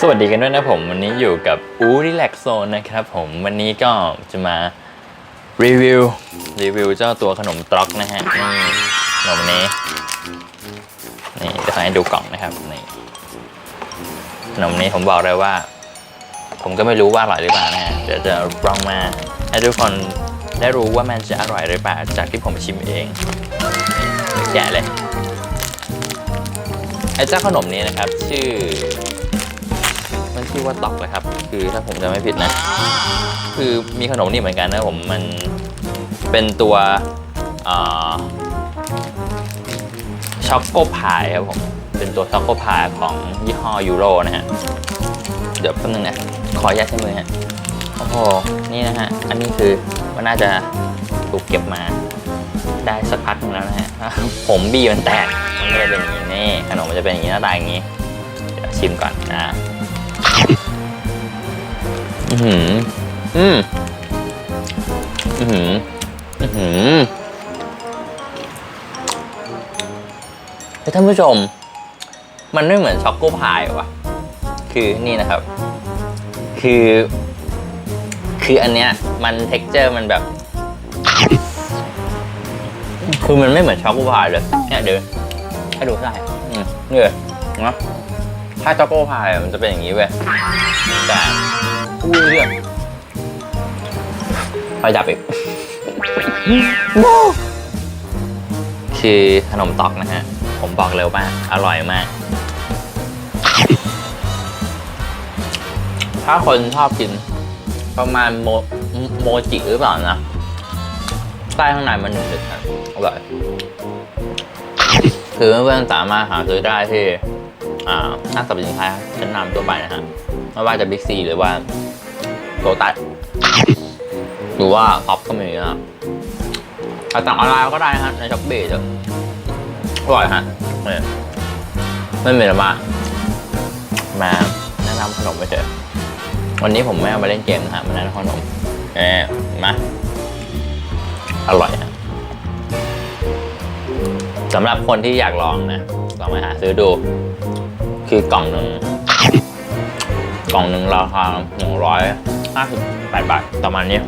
สวัสดีกันด้วยนะผม วันนี้อยู่กับอูรีแลกโซนนะครับผมวันนี้ก็จะมารีวิวรีวิวเจ้าตัวขนมตรอกนะฮะนี่ขนมนี้นี่เดี๋ยวให้ดูกล่องนะครับนี่ขนมนี้ผมบอกเลยว่า ผมก็ไม่รู้ว่าอร่อยหรือเปล่านะฮะเดี๋ยวจะลองมาให้ทุกคนได้รู้ว่ามันจะอร่อยหรือเปล่าจากที่ผมชิมเองแกะเลยไอ้เจ้าขนมนี้นะครับ ชื่อ ชื่อว่าตอกนะครับ คือถ้าผมจะไม่ผิดนะ คือมีขนมนี่เหมือนกันนะผมมันเป็นตัวช็อกโกพายครับผม เป็นตัวช็อกโกพายของยี่ห้อยูโรนะฮะ เดี๋ยวแป๊บนึงนะ ขออนุญาตใช้มือฮะ โอ้โห นี่นะฮะ อันนี้คือมันน่าจะถูกเก็บมาได้สักพักนึงแล้วนะฮะ ผมบีมันแตก มันก็เลยเป็นอย่างนี้นี่ขนมมันจะเป็นอย่างนี้หน้าตาอย่างนี้ เดี๋ยวชิมก่อนนะ อือหืออืมอือหืออือหือเฮ้ยท่านผู้ชม มันไม่เหมือนช็อกโกพายว่ะ คือนี่นะครับ คือ คืออันเนี้ย มันเท็กเจอร์มันแบบ คือมันไม่เหมือนช็อกโกพายเลยเนี่ยเดี๋ยวให้ดูได้อืมนี่เลยนะ ถ้าช็อกโกพายอะมันจะเป็นอย่างนี้เว้ยแต่อุ้ยเลือดไปจับอีกคือขนมตอกนะฮะ ผมบอกเร็วมาก อร่อยมาก ถ้าคนชอบกิน ประมาณโมโมจิหรือเปล่านะใต้ข้างในมันหนึบๆนะอร่อย คือเพื่อนๆสามารถหาซื้อได้ที่อ่า ห้างสรรพสินค้าชั้นนำตัวไปนะฮะไม่ว่าจะบิ๊กซีหรือว่าโ o ตัสหรือว่าท็อปก็มีนะครับแต่สั่งออนไลน์ก็ได้นะฮะในช้อปปี้จะอร่อยฮะนี่ไม่มีอะมา มาแนะนำขนมไปเถอะวันนี้ผมไม่เอามาเล่นเกมนะฮะมาแนะนำขนมเอ๊มาอร่อยฮะสำหรับคนที่อยากลองนะลองไปหาซื้อดู คือกล่องหนึ่งกล่องหนึ่งราคาหนึ่งร้อยห้าสิบแปดบาทประมาณนี้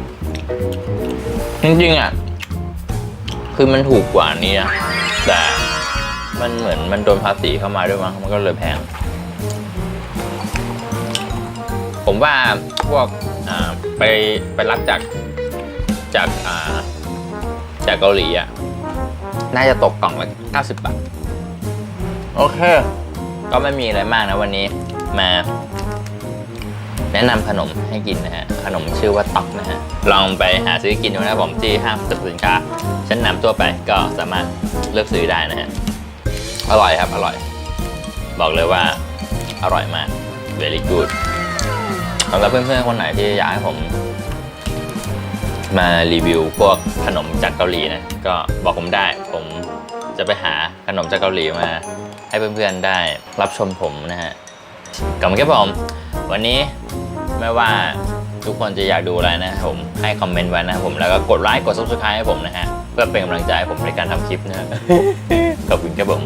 จริงๆอะคือมันถูกกว่านี้นะแต่มันเหมือนมันโดนภาษีเข้ามาด้วยมั้งมันก็เลยแพง ผมว่าพวกไปไปรับจากจากาจากเกาหลีอะ น่าจะตกกล่องละ90 บาท โอเค ก็ไม่มีอะไรมากนะวันนี้มาแนะนำขนมให้กินนะฮะ ขนมชื่อว่าต็อกนะฮะ ลองไปหาซื้อกินดูนะผมที่ห้างสรรพสินค้าชั้นนำทั่วไปก็สามารถเลือกซื้อได้นะฮะ อร่อยครับ อร่อย บอกเลยว่าอร่อยมาก very good สำหรับเพื่อนๆคนไหนที่อยากให้ผม มารีวิวพวกขนมจากเกาหลีนะ ก็บอกผมได้ ผมจะไปหาขนมจากเกาหลีมา ให้เพื่อนๆได้รับชมผมนะฮะกับแค่ผม วันนี้ไม่ว่าทุกคนจะอยากดูอะไรนะครับผมให้คอมเมนต์ไว้นะครับผมแล้วก็กดไลค์กดซับสไคร b e ให้ผมนะฮะเพื่อเป็นกำลังใจให้ผมในการทำคลิปนะฮะขอบคุณครับผม